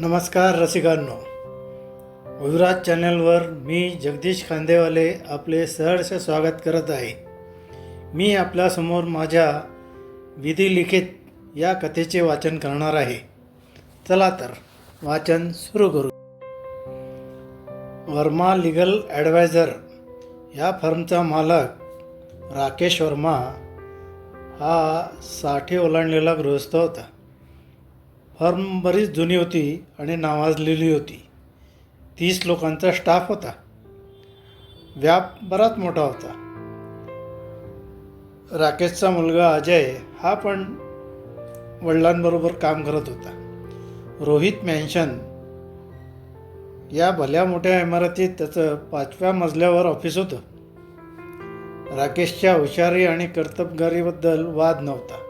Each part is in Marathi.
नमस्कार रसिकांनो. गुजरात चॅनलवर मी जगदीश खांदेवाले आपले सहर्ष स्वागत करत आहे. मी आपल्यासमोर माझ्या विधिलिखित या कथेचे वाचन करणार आहे. चला तर वाचन सुरू करू. वर्मा लिगल ॲडवायझर या फर्मचा मालक राकेश वर्मा हा साठी ओलांडलेला गृहस्थ होता. फर्म बरीच जुनी होती आणि नावाजलेली होती. तीस लोकांचा स्टाफ होता. व्याप बराच मोठा होता. राकेशचा मुलगा अजय हा पण वडिलांबरोबर काम करत होता. रोहित मॅन्शन या भल्या मोठ्या इमारतीत त्याचं पाचव्या मजल्यावर ऑफिस होतं. राकेशच्या हुशारी आणि कर्तबगारीबद्दल वाद नव्हता.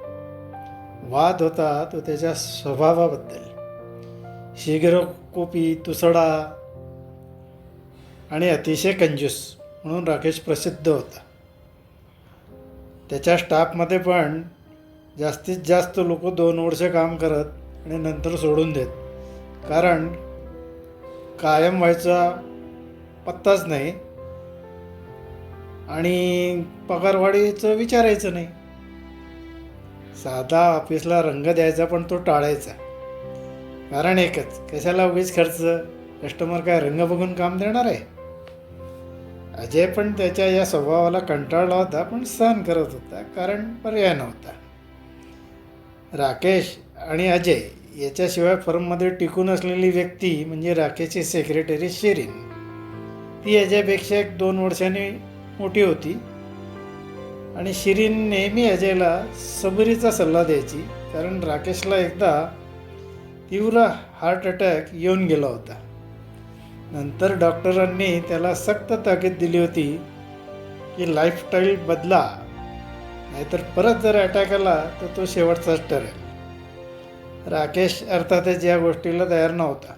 वाद होता तो त्याच्या स्वभावाबद्दल. शीघ्रकोपी तुसडा आणि अतिशय कंजूस म्हणून राकेश प्रसिद्ध होता. त्याच्या स्टाफमध्ये पण जास्तीत जास्त लोक दोन वर्ष काम करत आणि नंतर सोडून देत. कारण कायम व्हायचा पत्ताच नाही आणि पगारवाढीचं विचारायचं नाही. साधा ऑफिसला रंग द्यायचा पण तो टाळायचा. कारण एकच कशाला उगीच खर्च? कस्टमर काय रंग बघून काम देणार आहे? अजय पण त्याच्या या स्वभावाला कंटाळला होता पण सहन करत होता कारण पर्याय नव्हता. राकेश आणि अजय याच्याशिवाय फर्ममध्ये टिकून असलेली व्यक्ती म्हणजे राकेशची सेक्रेटरी शिरीन. ती अजयपेक्षा एक दोन वर्षांनी मोठी होती. आणि शिरीन नेहमी अजयला सबरीचा सल्ला द्यायची कारण राकेशला एकदा तीव्र हार्ट अटॅक येऊन गेला होता. नंतर डॉक्टरांनी त्याला सक्त ताकीद दिली होती की लाईफस्टाईल बदला नाहीतर परत जर अटॅक आला तर तो शेवटचाच ठरेल. राकेश अर्थातच या गोष्टीला तयार नव्हता.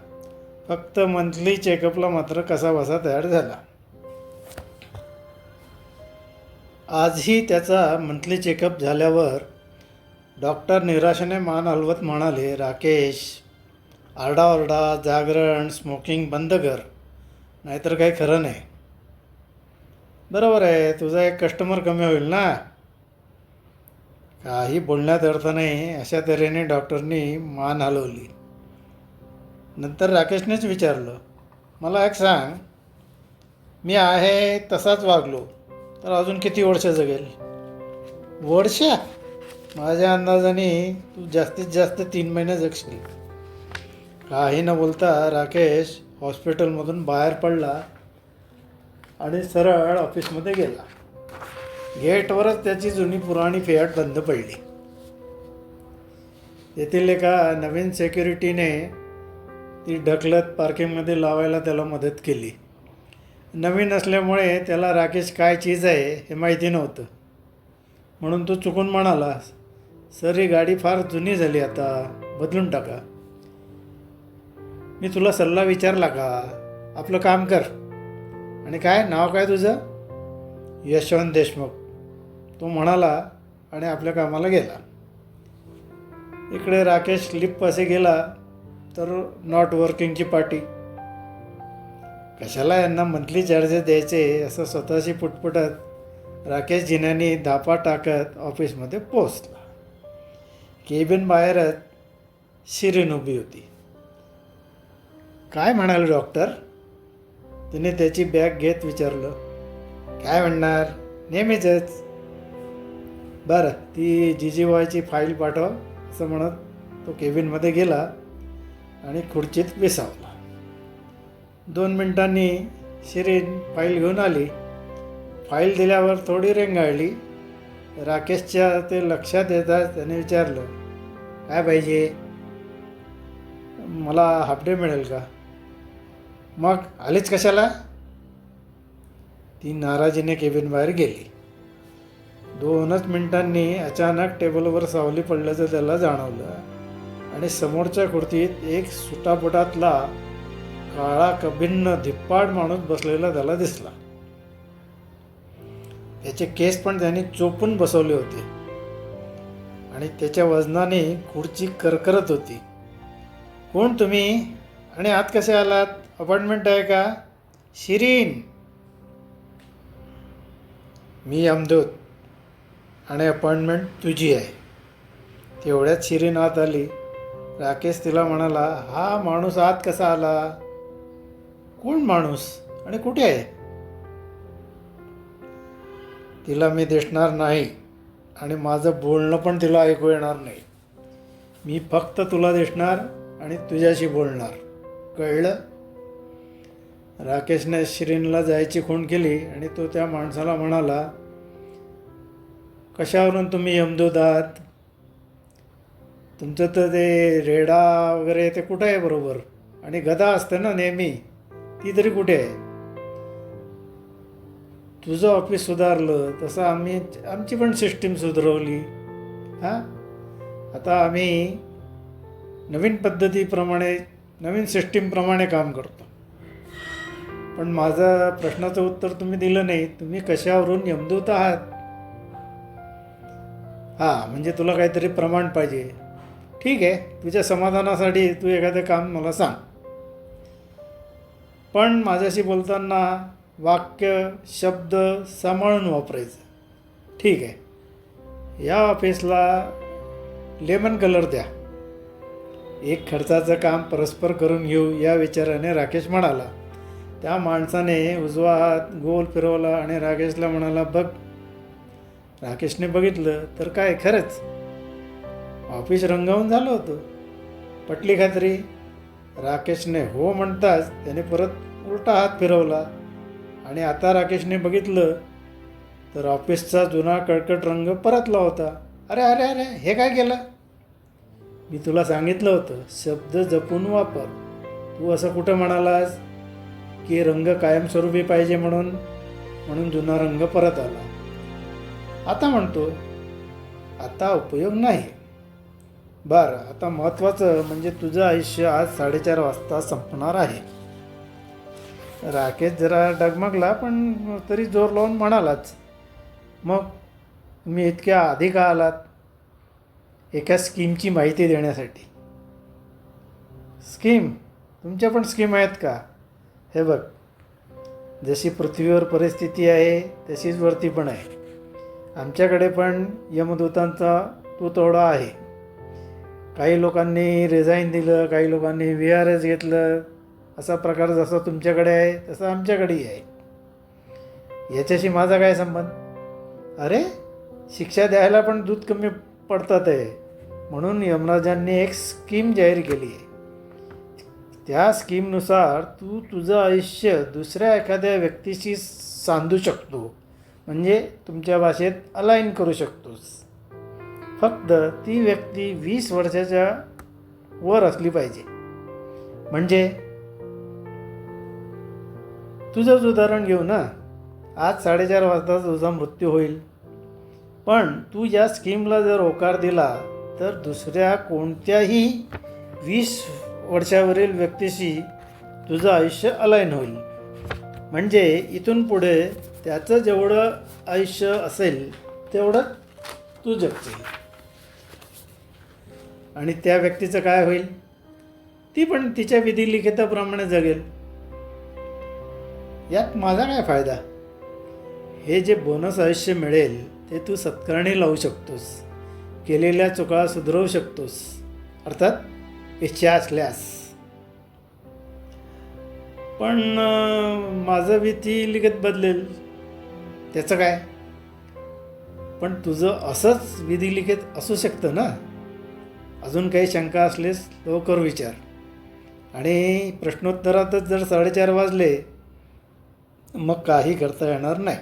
फक्त मंथली चेकअपला मात्र कसा बसा तयार झाला. आजही त्याचा मंथली चेकअप झाल्यावर डॉक्टर निराशेने मान हलवत म्हणाले राकेश आरडाओरडा जागरण स्मोकिंग बंद कर नाहीतर काही खरं नाही. बरोबर आहे तुझा एक कस्टमर कमी होईल ना? काही बोलण्यात अर्थ नाही. अशा तऱ्हेने डॉक्टरनी मान हलवली. नंतर राकेशनेच विचारलं मला एक सांग मी आहे तसाच वागलो तर अजून किती वर्ष जगेल? वर्ष? माझ्या अंदाजाने तू जास्तीत जास्त तीन महिने जगशील. काही न बोलता राकेश हॉस्पिटलमधून बाहेर पडला आणि सरळ ऑफिसमध्ये गेला. गेटवरच त्याची जुनी पुराणी फियाट बंद पडली. तेथील एका नवीन सेक्युरिटीने ती ढकलत पार्किंगमध्ये लावायला त्याला मदत केली. नवीन असल्यामुळे त्याला राकेश काय चीज आहे हे माहिती नव्हतं. म्हणून तो चुकून म्हणाला सर ही गाडी फार जुनी झाली आता बदलून टाका. मी तुला सल्ला विचारला का? आपलं काम कर. आणि काय? नाव काय तुझं? यशवंत देशमुख. तो म्हणाला आणि आपल्या कामाला गेला. इकडे राकेश लिप असे गेला तर नॉट वर्किंगची पार्टी. कशाला यांना मंथली चार्जेस द्यायचे असं स्वतःशी पुटपुटत राकेश जिन्यानी धापा टाकत ऑफिसमध्ये पोचला केबिन बाहेरच शिरीन उभी होती. काय म्हणाल डॉक्टर? तिने त्याची बॅग घेत विचारलं. काय म्हणणार? नेहमीचंच. बरं ती जीजीवायची फाईल पाठव असं म्हणत तो केबिनमध्ये गेला आणि खुर्चीत विसावला. दोन मिनटांनी शिरीन फाईल घेऊन आली. फाईल दिल्यावर थोडी रेंगाळली राकेशच्या ते लक्षात येताच त्याने विचारलं काय पाहिजे मला हाफ डे मिळेल का? मग आलीच कशाला? ती नाराजीने केबिन बाहेर गेली. दोनच मिनिटांनी अचानक टेबलवर सावली पडल्याचं त्याला जाणवलं आणि समोरच्या खुर्चीत एक सुटापुटातला काळा कभिन्न धिप्पाड माणूस बसलेला त्याला दिसला. त्याचे केस पण त्याने चोपून बसवले होते. आणि त्याच्या वजनाने खुर्ची करकरत होती. कोण तुम्ही? आणि आत कसे आलात? अपॉइंटमेंट आहे का? शिरीन! मी अमदूत. आणि अपॉइंटमेंट तुझी आहे. तेवढ्यात शिरीन आत आली. राकेश तिला म्हणाला हा माणूस आत कसा आला? कोण माणूस आणि कुठे आहे? तिला मी दिसणार नाही आणि माझं बोलणं पण तिला ऐकू येणार नाही. मी फक्त तुला दिसणार आणि तुझ्याशी बोलणार. कळलं? राकेशने श्रीनला जायची खूण केली आणि तो त्या माणसाला म्हणाला कशावरून तुम्ही यमदूत आहात तुमचं तर ते रेडा वगैरे ते कुठं आहे बरोबर? आणि गदा असते ना नेहमी. ती तरी कुठे आहे? तुझं ऑफिस सुधारलं तसं आम्ही आमची पण सिस्टीम सुधारवली. हां? आता आम्ही नवीन पद्धतीप्रमाणे नवीन सिस्टीमप्रमाणे काम करतो. पण माझं प्रश्नाचं उत्तर तुम्ही दिलं नाही. तुम्ही कशावरून यमदूत आहात? हां म्हणजे तुला काहीतरी प्रमाण पाहिजे. ठीक आहे तुझ्या समाधानासाठी तू एखादं काम मला सांग. पण माझ्याशी बोलताना वाक्य शब्द सांभाळून वापरायचं. ठीक आहे. या ऑफिसला लेमन कलर द्या. एक खर्चाचं काम परस्पर करून घेऊ या विचाराने राकेश म्हणाला. त्या माणसाने उजवा हात गोल फिरवला आणि राकेशला म्हणाला बघ राकेशने बघितलं तर काय? खरंच. ऑफिस रंगावून झालं होतं. पटली खात्री? राकेशने हो म्हणताच त्याने परत उलटा हात फिरवला. आणि आता राकेशने बघितलं तर ऑफिसचा जुना कळकट रंग परतला होता. अरे अरे अरे हे काय केलं? मी तुला सांगितलं होतं शब्द जपून वापर. तू असं कुठं म्हणालास की रंग कायमस्वरूपी पाहिजे म्हणून म्हणून जुना रंग परत आला? आता म्हणतो आता उपयोग नाही. बरं आता महत्त्वाचं म्हणजे तुझं आयुष्य आज साडेचार वाजता संपणार आहे. राकेश जरा डगमगला पण तरी जोर लावून म्हणालाच मग तुम्ही इतक्या आधी का आलात एका स्कीमची माहिती देण्यासाठी. स्कीम? तुमच्या पण स्कीम आहेत का? हे बघ जशी पृथ्वीवर परिस्थिती आहे तशीच वरती पण आहे. आमच्याकडे पण यमदूतांचा तुतवडा आहे. काही लोकांनी रिझाईन दिलं काही लोकांनी व्ही आर एस घेतलं. असा प्रकार जसा तुमच्याकडे आहे तसा आमच्याकडेही आहे. याच्याशी माझा काय संबंध? अरे शिक्षा द्यायला पण दूध कमी पडतात आहे. म्हणून यमराजांनी एक स्कीम जाहीर केली आहे. त्या स्कीमनुसार तू तुझं आयुष्य दुसऱ्या एखाद्या व्यक्तीशी सांधू शकतो. म्हणजे तुमच्या भाषेत अलाईन करू शकतोस. फक्त ती व्यक्ती वीस वर्षाच्या वर असली पाहिजे. म्हणजे? तुझंच उदाहरण घेऊ ना. आज साडेचार वाजता तुझा मृत्यू होईल. पण तू या स्कीमला जर होकार दिला तर दुसऱ्या कोणत्याही वीस वर्षावरील व्यक्तीशी तुझं आयुष्य अलाईन होईल. म्हणजे इथून पुढे त्याचं जेवढं आयुष्य असेल तेवढं तू जगशील. आणि त्या व्यक्तीचं काय होईल? ती पण तिच्या विधिलिखिताप्रमाणे जगेल. यात माझा काय फायदा? हे जे बोनस आयुष्य मिळेल ते तू सत्कारणी लावू शकतोस. केलेल्या चुका सुधरवू शकतोस. अर्थात इच्छा असल्यास. पण माझं विधी लिखित बदलेल. त्याचं काय? पण तुझं असंच विधी लिखित असू शकतं ना? अजून काही शंका असलेस लवकर विचार. आणि प्रश्नोत्तरातच जर साडेचार वाजले मग काही करता येणार नाही.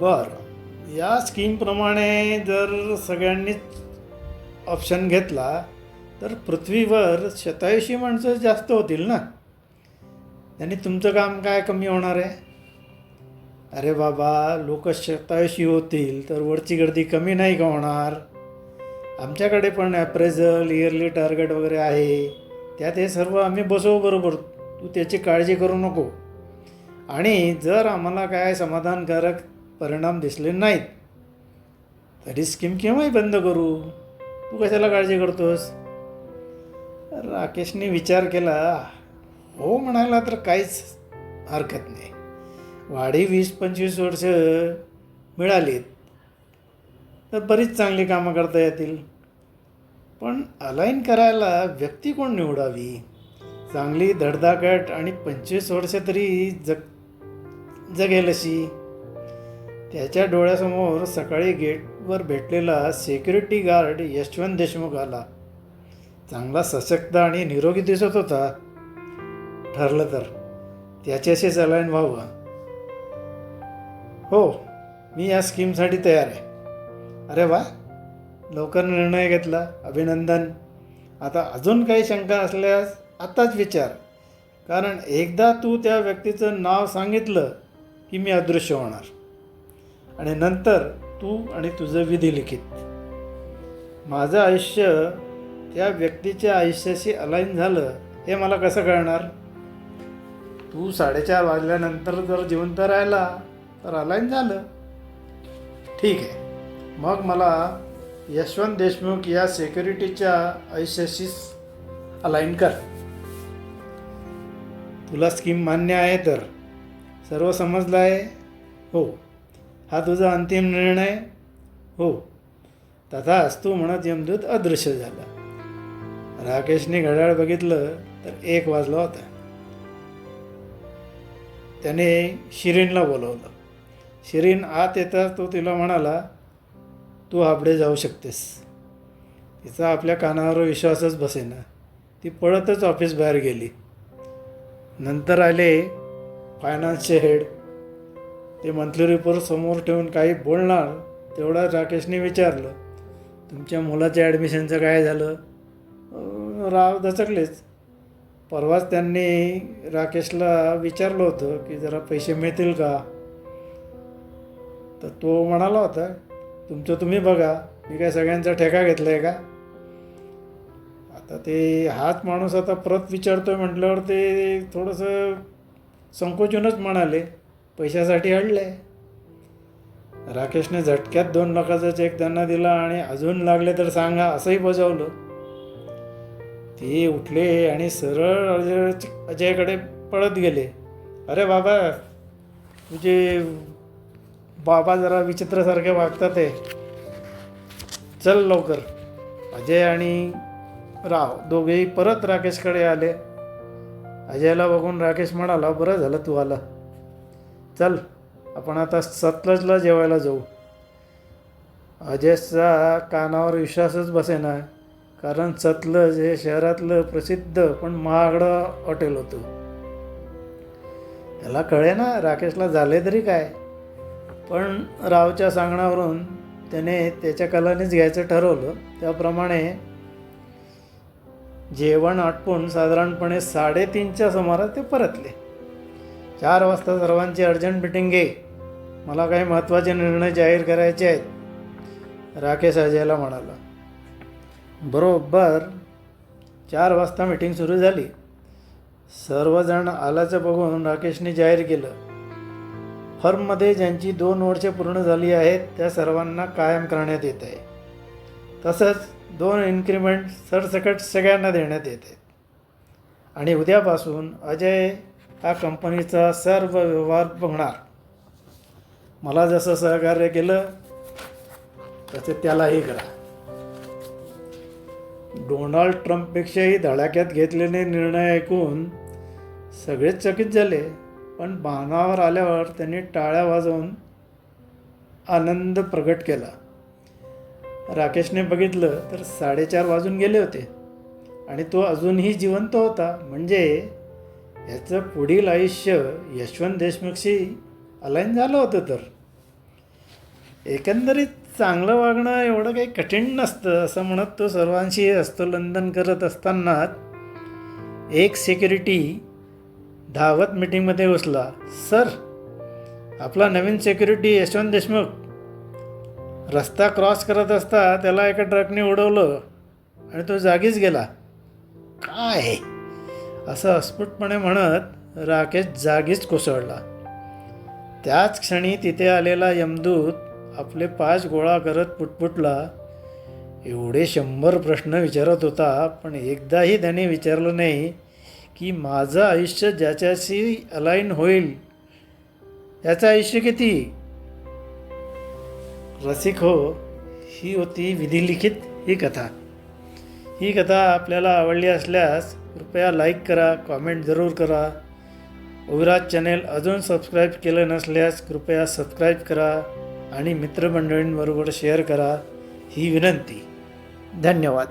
बरं या स्कीमप्रमाणे जर सगळ्यांनीच ऑप्शन घेतला तर पृथ्वीवर शतायुषी माणसं जास्त होतील ना? आणि तुमचं काम काय कमी होणार आहे? अरे बाबा लोक शतायुषी होतील तर वरची गर्दी कमी नाही का होणार? आमच्याकडे पण ॲप्रेझल इयरली टार्गेट वगैरे आहे. त्यात हे सर्व आम्ही बसवू बरोबर. तू त्याची काळजी करू नको. आणि जर आम्हाला काय समाधानकारक परिणाम दिसले नाहीत तरी स्कीम केव्हाही बंद करू? तू कशाला काळजी करतोस? राकेशने विचार केला हो म्हणायला तर काहीच हरकत नाही. वाढी वीस पंचवीस वर्ष मिळालीत. तर बरीच चांगली कामं करता येतील. पण अलाईन करायला व्यक्ती कोण निवडावी? चांगली धडधाकट आणि पंचवीस वर्ष तरी जग जगेल अशी त्याच्या डोळ्यासमोर सकाळी गेटवर भेटलेला सिक्युरिटी गार्ड यशवंत देशमुख आला. चांगला सशक्त आणि निरोगी दिसत होता. ठरलं तर त्याच्याशीच अलाईन व्हावं. हो मी या स्कीमसाठी तयार आहे. अरे वा. लवकर निर्णय घेतला. अभिनंदन. आता अजून काही शंका असल्यास आत्ताच विचार. कारण एकदा तू त्या व्यक्तीचं नाव सांगितलं की मी अदृश्य होणार. आणि नंतर तू आणि तुझं विधी लिखित. माझं आयुष्य त्या व्यक्तीच्या आयुष्याशी अलाईन झालं हे मला कसं कळणार? तू साडेचार वाजल्यानंतर जर जिवंत राहिला तर अलाईन झालं. ठीक आहे. मग मला यशवंत देशमुख या सिक्युरिटीच्या आयुष्याशी अलाईन कर. तुला स्कीम मान्य आहे तर. सर्व समजलं आहे? हो. हा तुझा अंतिम निर्णय? हो. तथाच तू म्हणत यमदूत अदृश्य झाला. राकेशने घड्याळ बघितलं तर एक वाजला होता. त्याने शिरीनला बोलवलं. शिरीन आत येताच तो तिला म्हणाला तू आपडे जाऊ शकतेस. तिचा आपल्या कानावर विश्वासच बसेना. ती पळतच ऑफिस बाहेर गेली. नंतर आले फायनान्सचे हेड ते मंथली रिपोर्ट समोर ठेवून काही बोलणार तेवढा राकेशने विचारलं तुमच्या मुलाच्या ॲडमिशनचं काय झालं? राव दचकलेच. परवाच त्यांनी राकेशला विचारलं होतं की जरा पैसे मिळतील का? तर तो म्हणाला होता तुमचं तुम्ही बघा. मी काय सगळ्यांचा ठेका घेतला आहे का? आता ते हाच माणूस आता परत विचारतोय म्हटल्यावर ते थोडंसं संकोचूनच म्हणाले पैशासाठी अडले राकेशने झटक्यात दोन लाखाचा चेक त्यांना दिला आणि अजून लागले तर सांगा असंही बजावलं. ते उठले आणि सरळ अजय अजयकडे पळत गेले. अरे बाबा तुझे बाबा जरा विचित्रसारखे वागतात आहे चल लवकर. अजय आणि राव दोघेही परत राकेशकडे आले. अजयला बघून राकेश म्हणाला बरं झालं तू आला. चल आपण आता सतलजला जेवायला जाऊ. अजयचा कानावर विश्वासच बसेना कारण सतलज हे शहरातलं प्रसिद्ध पण महागडं हॉटेल होतं. त्याला कळे ना राकेशला झाले तरी काय. पण रावच्या सांगण्यावरून त्याने त्याच्या कलानेच घ्यायचं ठरवलं. त्याप्रमाणे जेवण आटपून साधारणपणे साडेतीनच्या सुमारास ते परतले. चार वाजता सर्वांची अर्जंट मिटिंग घे मला काही महत्त्वाचे निर्णय जाहीर करायचे आहेत राकेश अजयला म्हणाला. बरोबर चार वाजता मिटिंग सुरू झाली. सर्वजण आल्याचं बघून राकेशने जाहीर केलं. फर्ममध्ये ज्यांची दोन वर्षे पूर्ण झाली आहेत त्या सर्वांना कायम करण्यात येत. आहे तसंच दोन इन्क्रिमेंट सरसकट सगळ्यांना देण्यात येत. आहेत आणि उद्यापासून अजय हा कंपनीचा सर्व व्यवहार बघणार. मला जसं सहकार्य केलं तसे त्यालाही करा. डोनाल्ड ट्रम्पपेक्षाही धडाक्यात घेतलेले निर्णय ऐकून सगळेच चकित झाले. पण बाणावर आल्यावर त्यांनी टाळ्या वाजवून आनंद प्रगट केला. राकेशने बघितलं तर साडेचार वाजून गेले होते आणि तो अजूनही जिवंत होता. म्हणजे याचं पुढील आयुष्य यशवंत देशमुखशी अलाईन झालं होतं तर. एकंदरीत चांगलं वागणं एवढं काही कठीण नसतं असं म्हणत तो सर्वांशी हस्तोलंदन करत असतानाच एक सिक्युरिटी धावत मिटिंगमध्ये बसला. सर आपला नवीन सिक्युरिटी यशवंत देशमुख रस्ता क्रॉस करत असता त्याला एका ट्रकने उडवलं आणि तो जागीच गेला. काय? असं अस्फुटपणे म्हणत राकेश जागीच कोसळला. त्याच क्षणी तिथे आलेला यमदूत आपले पाच गोळा करत पुटपुटला एवढे शंभर प्रश्न विचारत होता पण एकदाही त्याने विचारलं नाही की माझं आयुष्य ज्याच्याशी अलाईन होईल त्याचं आयुष्य किती? रसिक हो ही होती विधिलिखित ही कथा. ही कथा आपल्याला आवडली असल्यास कृपया लाईक करा कॉमेंट जरूर करा. ओविराज चॅनेल अजून सबस्क्राईब केलं नसल्यास कृपया सबस्क्राईब करा आणि मित्रमंडळींबरोबर शेअर करा. ही विनंती. धन्यवाद.